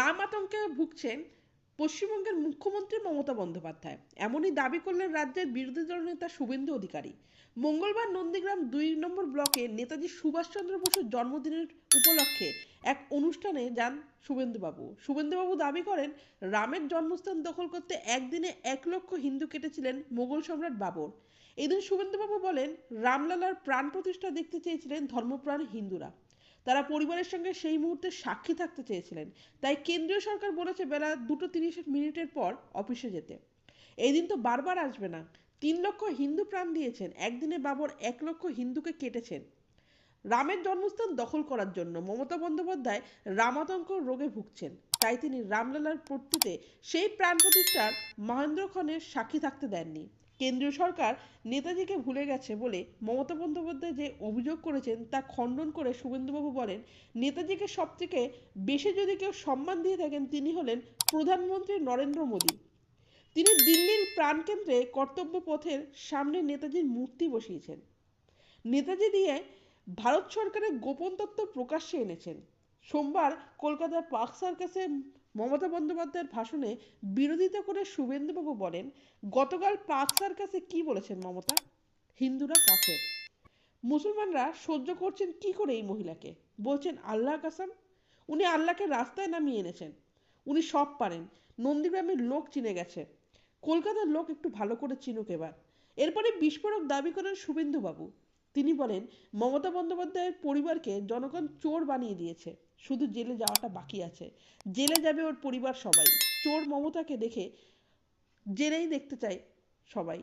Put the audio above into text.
রাম আতঙ্কে ভুগছেন পশ্চিমবঙ্গের মুখ্যমন্ত্রী মমতা বন্দ্যোপাধ্যায়। এমনই দাবি করলেন রাজ্যের বিরোধী দলনেতা শুভেন্দু অধিকারী। মঙ্গলবার নন্দীগ্রাম দুই নম্বর ব্লকে নেতাজি সুভাষচন্দ্র বসুর জন্মদিনের উপলক্ষে এক অনুষ্ঠানে যান শুভেন্দুবাবু। শুভেন্দুবাবু দাবি করেন, রামের জন্মস্থান দখল করতে একদিনে এক লক্ষ হিন্দু কেটেছিলেন মোগল সম্রাট বাবর। এদিন শুভেন্দুবাবু বলেন, রামলালার প্রাণ প্রতিষ্ঠা দেখতে চেয়েছিলেন ধর্মপ্রাণ হিন্দুরা। তারা পরিবারের সঙ্গে সেই মুহূর্তে সাক্ষী থাকতে চেয়েছিলেন। তাই কেন্দ্রীয় সরকার বলেছে বেলা দুটো তিরিশ মিনিটের পর অফিসে যেতে। এই দিন তো বারবার আসবে না। তিন লক্ষ হিন্দু প্রাণ দিয়েছেন। একদিনে বাবর এক লক্ষ হিন্দুকে কেটেছেন। রামের জন্মস্থান দখল করার জন্য মমতা বন্দ্যোপাধ্যায় রামাতঙ্ক রোগে ভুগছেন। তাই তিনি রামলালার প্রত্যুতে সেই প্রাণ প্রতিষ্ঠার মহেন্দ্রক্ষণের সাক্ষী থাকতে দেননি। কেন্দ্রীয় সরকার নেতাজিকে ভুলে গেছে বলে মমতা বন্দ্যোপাধ্যায় যে অভিযোগ করেছেন তা খণ্ডন করে শুভেন্দুবাবু বলেন, নেতাজিকে সবথেকে বেশি যদি কেউ সম্মান দিয়ে থাকেন তিনি হলেন প্রধানমন্ত্রী নরেন্দ্র মোদী। তিনি দিল্লির প্রাণকেন্দ্রে কর্তব্য পথের সামনে নেতাজির মূর্তি বসিয়েছেন। নেতাজি দিয়ে ভারত সরকারের গোপন তথ্য প্রকাশ্যে এনেছেন। সোমবার কলকাতার পার্ক সার্কাসে মমতা বন্দ্যোপাধ্যায়ের ভাষণে বিরোধিতা করে শুভেন্দুবাবু বলেন, গতকাল পার্ক সার্কাসে কি বলেছেন মমতা? হিন্দুরা কাফের। মুসলমানরা সহ্য করছেন কি করে এই মহিলাকে? বলছেন, আল্লাহ কাসাম, উনি আল্লাহকে রাস্তায় নামিয়ে এনেছেন। উনি সব পারেন। নন্দীগ্রামের লোক চিনে গেছে। কলকাতার লোক একটু ভালো করে চিনুক এবার। এরপরে বিস্ফোরক দাবি করেন শুভেন্দুবাবু। তিনি বলেন, মমতা বন্দ্যোপাধ্যায়ের পরিবারকে জনগণ চোর বানিয়ে দিয়েছে। শুধু জেলে যাওয়াটা বাকি আছে। জেলে যাবে ওর পরিবার সবাই। চোর মমতাকে দেখে জেলেই দেখতে চায় সবাই।